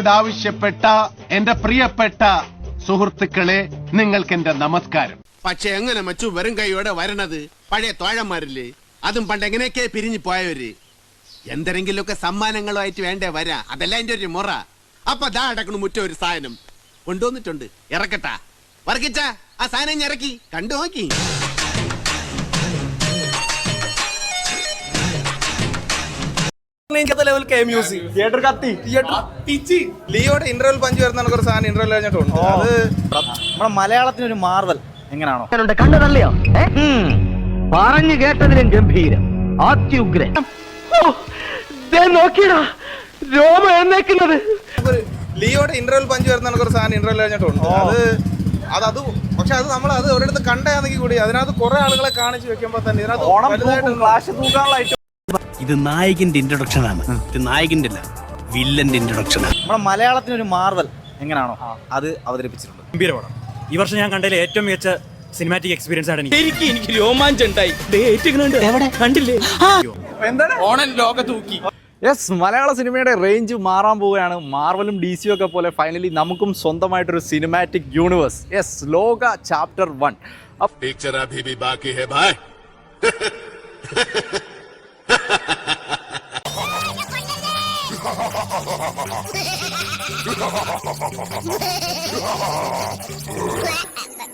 എന്നോട് ആവശ്യപ്പെട്ട എന്റെ പ്രിയപ്പെട്ട സുഹൃത്തുക്കളെ നിങ്ങൾക്ക് എന്റെ നമസ്കാരം. പക്ഷെ എങ്ങനെ മച്ചു വെറും കൈയോടെ വരണത്? പഴയ തോഴന്മാരില്ലേ? അതും പണ്ട് എങ്ങനെയൊക്കെ പിരിഞ്ഞു പോയവര്. എന്തെങ്കിലുമൊക്കെ സമ്മാനങ്ങളുമായിട്ട് വേണ്ടേ വരാ? അതല്ല എന്റെ ഒരു മുറ. അപ്പൊ ദാ അടക്കണു മുറ്റ ഒരു സാധനം. കൊണ്ടുവന്നിട്ടുണ്ട്. ഇറക്കട്ടാ. വർക്കിച്ച ആ സാധനം ഇറക്കി. കണ്ടു നോക്കി. തിയേറ്റർ കത്തി. തിയേറ്റർ ലിയോയുടെ ഇന്റർവെൽ പഞ്ച് വരുന്ന ഒരു സാധനം ഇന്റർവെൽ കഴിഞ്ഞിട്ടുണ്ട് അത് നമ്മുടെ മലയാളത്തിന് ഒരു മാർവൽ എങ്ങനെയാണോ? കണ്ടു തള്ളിയോ? പറഞ്ഞു കേട്ടതിലും ഗംഭീരം. അത്യുഗ്രൻ നോക്കിയടാ. രോമ എന്നേക്കുന്നത് ലിയോടെ ലിയോയുടെ ഇന്റർവെൽ പഞ്ച് വരുന്ന ഒരു സാധനം ഇന്റർവെൽ കഴിഞ്ഞിട്ടുണ്ട് അത് അത് അത് പക്ഷെ അത് നമ്മൾ അത് ഒരിടത്ത് കണ്ടാണെങ്കിൽ കൂടി അതിനകത്ത് കുറെ ആളുകളെ കാണിച്ചു വെക്കുമ്പോ തന്നെ ഇതിനകത്ത് ഇത് നായകന്റെ ഇൻട്രൊഡക്ഷൻ ആണ്. ഇത് നായകന്റെ അല്ല വില്ലന്റെ ഇൻട്രൊഡക്ഷൻ ആണ്. നമ്മുടെ മലയാളത്തിന് ഒരു മാർവൽ എങ്ങനെയാണോ അത് അവതരിപ്പിച്ചിട്ടുണ്ട്. ഗംഭീര പടം. ഈ വർഷം ഞാൻ കണ്ടതിൽ ഏറ്റവും മികച്ച സിനിമാറ്റിക് എക്സ്പീരിയൻസ് ആണ് എനിക്ക്. എനിക്ക് എനിക്ക് രോമാഞ്ചം ഉണ്ടായി. എവിടെ? കണ്ടില്ലേ? ഓണൻ ലോക തൂക്കി യെസ് മലയാള സിനിമയുടെ റേഞ്ച് മാറാൻ പോവുകയാണ്. മാർവലും ഡി സിയും ഒക്കെ പോലെ ഫൈനലി നമുക്കും സ്വന്തമായിട്ടൊരു cinematic universe yes Lokah chapter one picture അഭി ബാക്കി ഹെ ഭായ്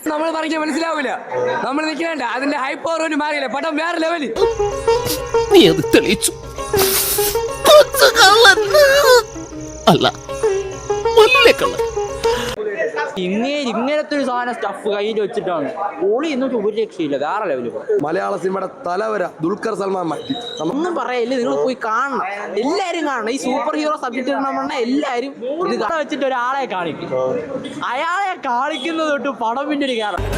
നമ്മൾ പറഞ്ഞ മനസ്സിലാവില്ല നമ്മൾ നിൽക്കണ്ട അതിന്റെ ഹൈ പവർ ഒരു മാറിയില്ല. പടം വേറെ ലെവൽ നീ അത് തെളിയിച്ചു. അല്ല കൊല്ലക്കള്ളൻ ഇങ്ങനെ ഇങ്ങനത്തെ ഒരു സാധനം സ്റ്റഫ് കയ്യിൽ വെച്ചിട്ടാണ്. ഓളി എന്നിട്ട് ഒരു രക്ഷയില്ല വേറെ ലെവലിൽ മലയാള സിനിമയുടെ തലവര ദുൽഖർ സൽമാൻ മാറ്റി. ഒന്നും പറയല്ല നിങ്ങൾ പോയി കാണണം. എല്ലാരും കാണണം. ഈ സൂപ്പർ ഹീറോ സബ്ജക്ട് പറഞ്ഞാൽ എല്ലാരും ഇത് വെച്ചിട്ട് ഒരാളെ കാണിക്കും. അയാളെ കാണിക്കുന്നത് തൊട്ട് പടം പിന്നെ ഒരു കാരണം